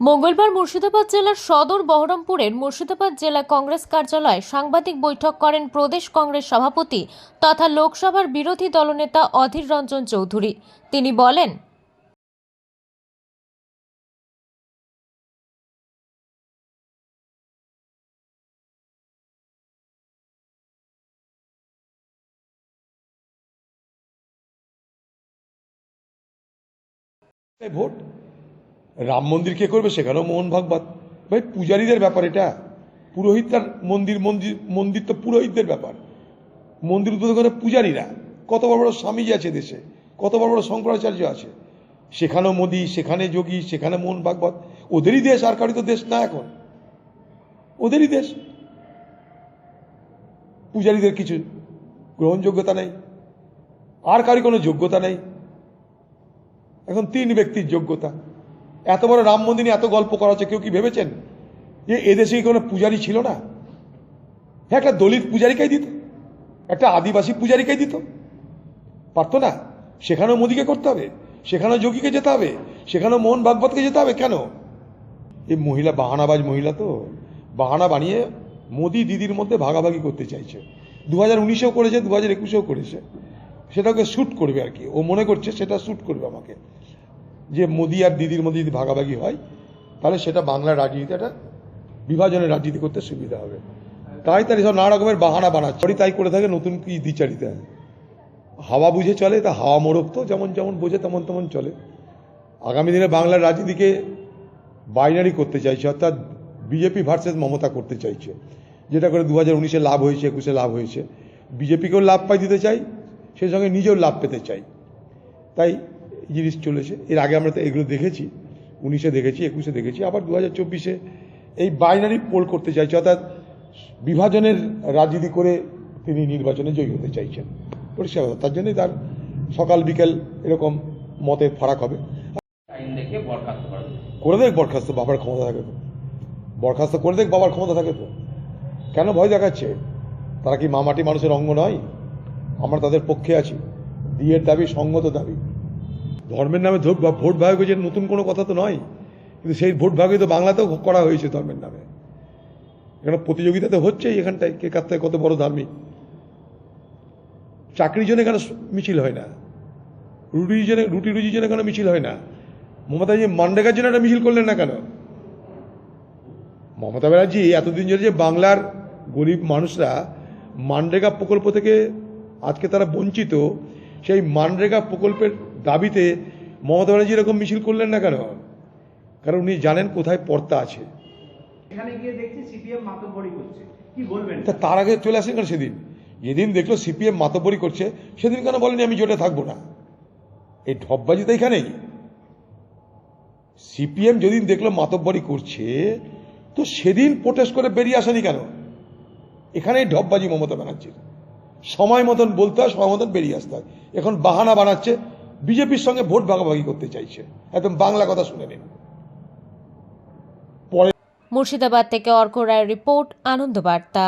মঙ্গলবার মুর্শিদাবাদ জেলার সদর বহরমপুরের মুর্শিদাবাদ জেলা কংগ্রেস কার্যালয়ে সাংবাদিক বৈঠক করেন প্রদেশ কংগ্রেস সভাপতি তথা লোকসভার বিরোধী দলনেতা অধীর রঞ্জন চৌধুরী। তিনি বলেন, ভোট রাম মন্দির কে করবে সেখানেও মোহন ভাগবত। ভাই, পূজারীদের ব্যাপার এটা। পুরোহিত তার মন্দির মন্দির মন্দির তো পুরোহিতদের ব্যাপার। মন্দির উদ্বোধন করে পূজারীরা, কত বড় বড় স্বামীজি আছে দেশে, কত বড় বড় শঙ্করাচার্য আছে। সেখানেও মোদি, সেখানে যোগী, সেখানে মোহন ভাগবত। ওদেরই দেশ, আর কারি তো দেশ না এখন। ওদেরই দেশ। পূজারীদের কিছু গ্রহণযোগ্যতা নেই। আর কারি কোনো যোগ্যতা নেই। এখন তিন ব্যক্তির যোগ্যতা। এত বড় রাম মন্দির এত গল্প করা হচ্ছে, কেউ কি ভেবেছেন? যে এদেশে কোনো পূজারি ছিল না? হ্যাঁ একটা দলিত পূজারিকাই দিত। একটা আদিবাসী পূজারিকাই দিত। পারতো না? সেখানেও মোদিকে করতে হবে। সেখানেও যোগীকে যেতে হবে। সেখানেও মোহন ভাগবতকে যেতে হবে। কেন? এই মহিলা, বাহানাবাজ মহিলা তো। বাহানা বানিয়ে মোদি দিদির মধ্যে ভাগাভাগি করতে চাইছে। দু হাজার উনিশেও করেছে দু হাজার একুশেও করেছে। সেটাকে শ্যুট করবে আর কি। ও মনে করছে সেটা শ্যুট করবে আমাকে। যে মোদি আর দিদির মধ্যে যদি ভাগাভাগি হয়, তাহলে সেটা বাংলার রাজনীতি, একটা বিভাজনের রাজনীতি করতে সুবিধা হবে। তাই তার এসব নানা রকমের বাহানা বানাচ্ছে। ওরই তাই করে থাকে, নতুন কি দ্বিচারিতা হাওয়া বুঝে চলে, তা হাওয়া মোড়ক তো যেমন যেমন বোঝে তেমন তেমন চলে। আগামী দিনে বাংলার রাজনীতিকে বাইনারি করতে চাইছে, অর্থাৎ বিজেপি ভার্সেস মমতা করতে চাইছে। যেটা করে দু হাজার উনিশে লাভ হয়েছে, একুশে লাভ হয়েছে। বিজেপিকেও লাভ পাই দিতে চাই, সেই সঙ্গে নিজেও লাভ পেতে চাই। তাই জিনিস চলেছে। এর আগে আমরা তো এগুলো দেখেছি উনিশে দেখেছি একুশে দেখেছি আবার দু হাজার চব্বিশে এই বাইনারি পোল করতে চাইছে অর্থাৎ বিভাজনের রাজনীতি করে তিনি নির্বাচনে জয়ী হতে চাইছেন। পরিষ্কার কথা। তার জন্যই তার সকাল বিকেল এরকম মতের ফারাক হবে। করে দেখ বরখাস্ত বাবার ক্ষমতা থাকে তো। বরখাস্ত করে দেখ বাবার ক্ষমতা থাকে তো। কেন ভয় দেখাচ্ছে? তারা কি মামাটি মানুষের অঙ্গ নয়? আমরা তাদের পক্ষে আছি। বিয়ের দাবি সঙ্গত দাবি। ধর্মের নামে ভোট ভাগ হয়েছে, নতুন কোনো কথা তো নয়। কিন্তু সেই ভোট ভাগে তো বাংলাতেও করা হয়েছে ধর্মের নামে। এখানে প্রতিযোগিতা তো হচ্ছেই এখানটায়, কে কার কত বড় ধার্মিক। চাকরির জন্য এখানে মিছিল হয় না। রুটির জন্য, রুটি রুজির জন্য এখানে মিছিল হয় না। মমতাজি মান্ডেকার জন্য একটা মিছিল করলেন না কেন? মমতা ব্যানার্জি এতদিন ধরে যে বাংলার গরিব মানুষরা মানরেগা প্রকল্প থেকে আজকে তারা বঞ্চিত সেই মানরেগা প্রকল্পের দাবিতে মমতা ব্যানার্জি এরকম মিছিল করলেন না কেন? কারণ উনি জানেন কোথায় পর্তা আছে। তা তার আগে চলে আসেন কেন সেদিন? যেদিন দেখল সিপিএম মাতব্বরি করছে সেদিন কেন বলেনি আমি জোটে থাকব না? এই ঢপবাজি তো এখানেই। সিপিএম যেদিন দেখল মাতব্বরি করছে তো সেদিন প্রোটেস্ট করে বেরিয়ে আসেনি কেন? এখানেই ঢপবাজি মমতা ব্যানার্জির। সময় মতন বলতে হয় সময় মতন বেরিয়ে আসতে হয়। এখন বাহানা বানাচ্ছে, বিজেপির সঙ্গে ভোট ভাগাভাগি করতে চাইছে। একদম বাংলা কথা শুনে নিন। মুর্শিদাবাদ থেকে অর্ক রায়ের রিপোর্ট আনন্দবার্তা